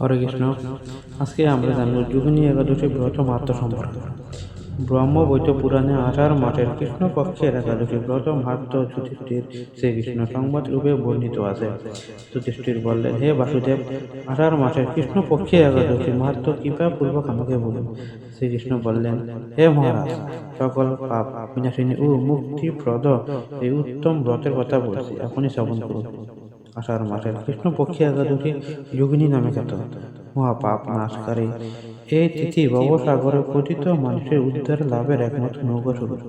হরে কৃষ্ণ। আজকে আমরা জানব যুগিনী একাদশী ব্রত মাহাত্ম সম্পর্কে। ব্রহ্মবৈত পুরাণে আষাঢ় মাঠের কৃষ্ণ পক্ষের একাদশী ব্রত মাহাত্ম যুধিষ্ঠির শ্রীকৃষ্ণ সংবাদ রূপে বর্ণিত আছে। যুধিষ্ঠির বললেন, হে বাসুদেব, আষাঢ় মাঠের কৃষ্ণ পক্ষে একাদশী মাহাত্ম কৃপা পূর্বক আমাকে বলুন। শ্রীকৃষ্ণ বললেন, হে মহারাজ, সকল পাপ, বিনাশিনী ও মুক্তিপ্রদ এই উত্তম ব্রতের কথা বলছি, এখনই শ্রবণ করুন। আষাঢ় মাসের কৃষ্ণপক্ষী একাদশী যোগিনী নামে খ্যাত। মহাপাপ নাশকারী। এই তিথি ভবসাগরে পতিত মানুষের উদ্ধার লাভের একমাত্র নৌকা স্বরূপ।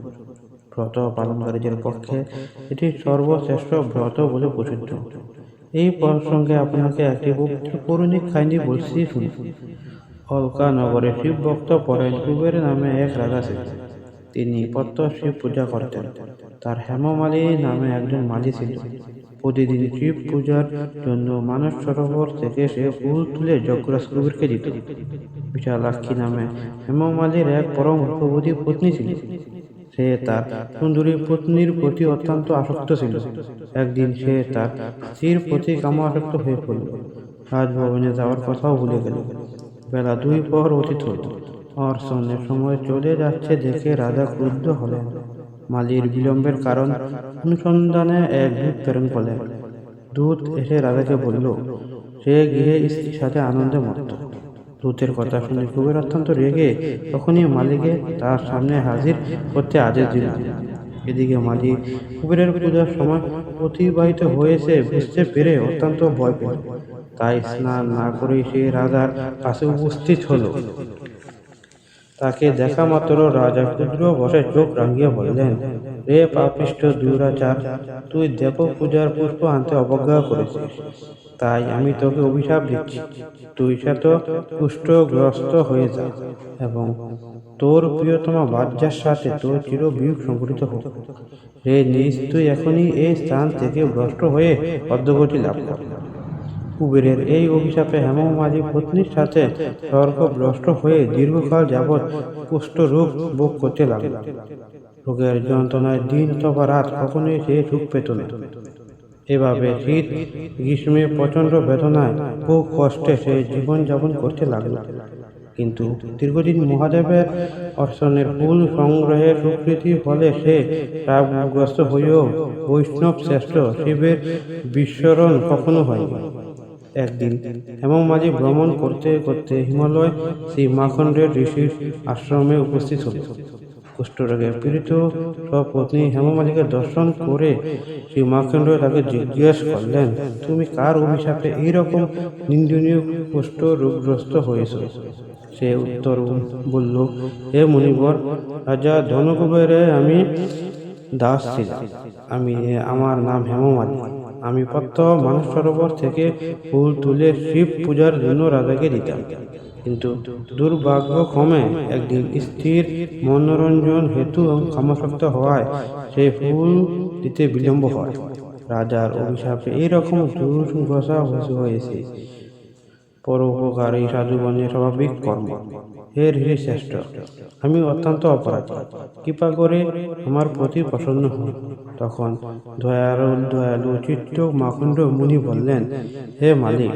ব্রত পালনকারীদের পক্ষে এটি সর্বশ্রেষ্ঠ ব্রত বলে প্রসিদ্ধ। এই প্রসঙ্গে আপনাকে একটি পবিত্র পৌরাণিক কাহিনী বলছি শুনুন অলকা নগরে শিব ভক্ত পরেন কুবের নামে এক রাজা ছিলেন তিনি প্রত্য শিব পূজা করতেন। তার হেমমালী নামে একজন মালি ছিল প্রতিদিন শিব পূজার জন্য মানস সরোবর থেকে সে ফুল তুলে যজ্ঞরাজ কুবেরকে দিত। বিশালাক্ষী নামে হেমমালির এক পরম ভগবতী পত্নী ছিল। সে তার সুন্দরী পত্নীর প্রতি অত্যন্ত আসক্ত ছিল। একদিন সে তার স্ত্রীর প্রতি কামা আসক্ত হয়ে পড়ল। রাজভবনে যাওয়ার কথাও ভুলে গেল। বেলা দুই পর অতীত হল। অর্চনের সময় চলে যাচ্ছে দেখে রাজা ক্রুদ্ধ হলেন। মালির বিলম্বের কারণ অনুসন্ধানে এক দূত প্রেরণ করলেন দূত এসে রাজাকে বলল, সে গিয়ে স্ত্রীর সাথে আনন্দে মত্ত। দূতের কথা শুনে কুবের অত্যন্ত রেগে তখনই মালিকে তার সামনে হাজির করতে আদেশ দিল। এদিকে মালিক কুবেরের পূজার সময় অতিবাহিত হয়েছে বুঝতে পেরে অত্যন্ত ভয় পেল। তাই স্নান না করেই সে রাজার কাছে উপস্থিত হলো। তাকে দেখা মাত্র রাজা ক্ষুদ্র বসে চোখ রাঙিয়ে বললেন, রে পাপিষ্ট দুরাচার, তুই দেখো পূজার পুষ্প আনতে অবজ্ঞা করেছিস। তাই আমি তোকে অভিশাপ দিচ্ছি। তুই সাত কুষ্ঠগ্রস্ত হয়ে যা এবং তোর প্রিয়তমা বাচ্চার সাথে তোর চির বিয়োগ সংঘটিত হোক। রে নিজ, তুই এখনই এই স্থান থেকে ভ্রষ্ট হয়ে অদ্যগতি লাভ কর। কুবেরের এই অভিশাপে হেমমালী পত্নীর সাথে স্বর্গভ্রষ্ট হয়ে দীর্ঘকাল যাবৎ কুষ্ঠরোগ ভোগ করতে লাগল। রোগের যন্ত্রণায় দিন অথবা রাত কখনোই সে সুখ পেত না। এভাবে শীত, গ্রীষ্মে প্রচণ্ড বেদনায় খুব কষ্টে সে জীবনযাপন করতে লাগল। কিন্তু দীর্ঘদিন মহাদেবের অর্চনের ফুল সংগ্রহের স্বীকৃতি ফলে সে রাগগ্রস্ত হয়েও বৈষ্ণব শ্রেষ্ঠ শিবের বিস্মরণ কখনো হয়নি। একদিন। হেমমালী ভ্রমণ করতে করতে হিমালয় শ্রী মাখণ্ডের ঋষির আশ্রমে উপস্থিত হল। কুষ্ঠরোগে পীড়িত সপত্নী হেমমালীকে দর্শন করে শ্রী মাখণ্ড তাকে জিজ্ঞেস করলেন, তুমি কার অভিশাপে এইরকম নিন্দনীয় কুষ্ঠ রোগগ্রস্ত হয়েছ? সে উত্তর বলল, হে মুনিবর, রাজা ধনকুবেরে আমি দাস ছিলাম। আমি আমার নাম হেমমালী আমি প্রত্য মানস সরোবর থেকে ফুল তুলে শিব পূজার জন্য রাজাকে দিতাম। কিন্তু দুর্ভাগ্যক্রমে একদিন স্থির মনোরঞ্জন হেতু কামাসক্ত হওয়ায় সেই ফুল দিতে বিলম্ব হয়। রাজার অভিশাপে এইরকম দুর্দশা হয়েছে। পরোপকারী সাধুগণের স্বাভাবিক কর্ম। হে ঋষি শ্রেষ্ঠ আমি অত্যন্ত অপরাধী। কৃপা করে আমার প্রতি প্রসন্ন হন তখন দয়ালু দয়ালু, চিত্ত মাখণ্ড মুনি বললেন, হে মালিক,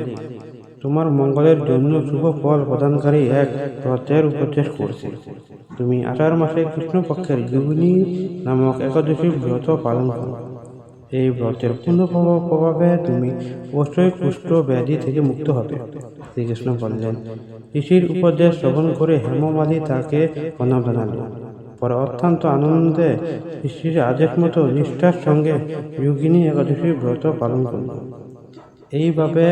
তোমার মঙ্গলের জন্য শুভ ফল প্রদানকারী এক ব্রতের উপদেশ করছি। তুমি আষাঢ় মাসে কৃষ্ণপক্ষের যোগিনী নামক একাদশী ব্রত পালন করো। এই ব্রতের পূর্ণ প্রভাবে তুমি অবশ্যই কুষ্ঠ ব্যাধি থেকে মুক্ত হবে। শ্রীকৃষ্ণ বললেন, ঋষির উপদেশ শ্রবণ করে হেমমালী তাকে প্রণাম জানালেন। পরে অত্যন্ত আনন্দে ঋষির আদেশ মতো নিষ্ঠার সঙ্গে যোগিনী একাদশী ব্রত পালন করল। এইভাবে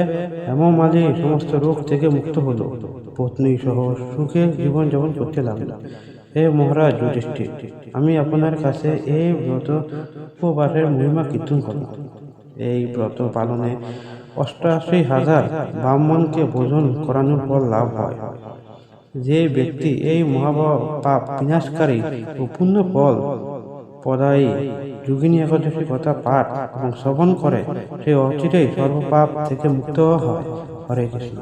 হেমমালী সমস্ত রোগ থেকে মুক্ত হলো। পত্নী সহ সুখে জীবনযাপন করতে লাগল। হে মহারাজ যুধিষ্ঠির আমি আপনার কাছে এই ব্রত উপবাসের মহিমা কীর্তন করব। এই ব্রত পালনে অষ্টাশি হাজার ব্রাহ্মণকে ভোজন করানোর পর লাভ হয়। যে ব্যক্তি এই মহাপাপ বিনাশকারী ও পূর্ণ ফল পদায়ী যোগিনী একাদশী কথা পাঠ এবং শ্রবণ করে, সে অচিরেই সর্বপাপ থেকে মুক্ত হয়। হরে কৃষ্ণ।